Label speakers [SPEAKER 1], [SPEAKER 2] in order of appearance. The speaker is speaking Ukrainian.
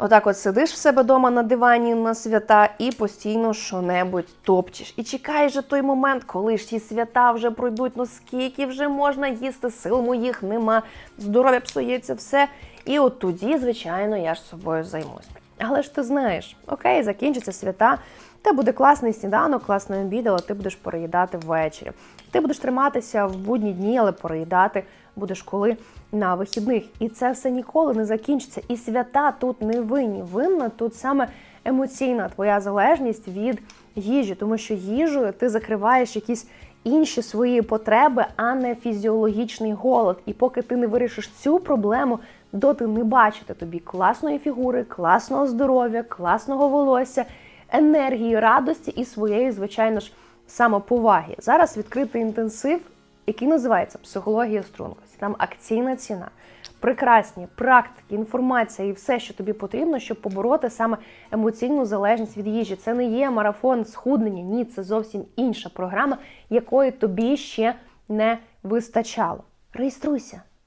[SPEAKER 1] Отак от сидиш в себе вдома на дивані на свята і постійно що-небудь топчеш. І чекаєш же той момент, коли ж ті свята вже пройдуть, ну скільки вже можна їсти, сил моїх нема, здоров'я псується, все. І от тоді, звичайно, я ж собою займусь. Але ж ти знаєш, окей, закінчаться свята, те буде класний сніданок, класний обід, але ти будеш переїдати ввечері. Ти будеш триматися в будні дні, але переїдати будеш коли на вихідних. І це все ніколи не закінчиться. І свята тут не винні. Винна тут саме емоційна твоя залежність від їжі, тому що їжею ти закриваєш якісь інші свої потреби, а не фізіологічний голод. І поки ти не вирішиш цю проблему, доти не бачити тобі класної фігури, класного здоров'я, класного волосся, енергії, радості і своєї, звичайно ж, самоповаги. Зараз відкритий інтенсив, який називається Психологія стрункості. Там акційна ціна. Прекрасні практики, інформація і все, що тобі потрібно, щоб побороти саме емоційну залежність від їжі. Це не є марафон схуднення, ні, це зовсім інша програма, якої тобі ще не вистачало. Реєструйся.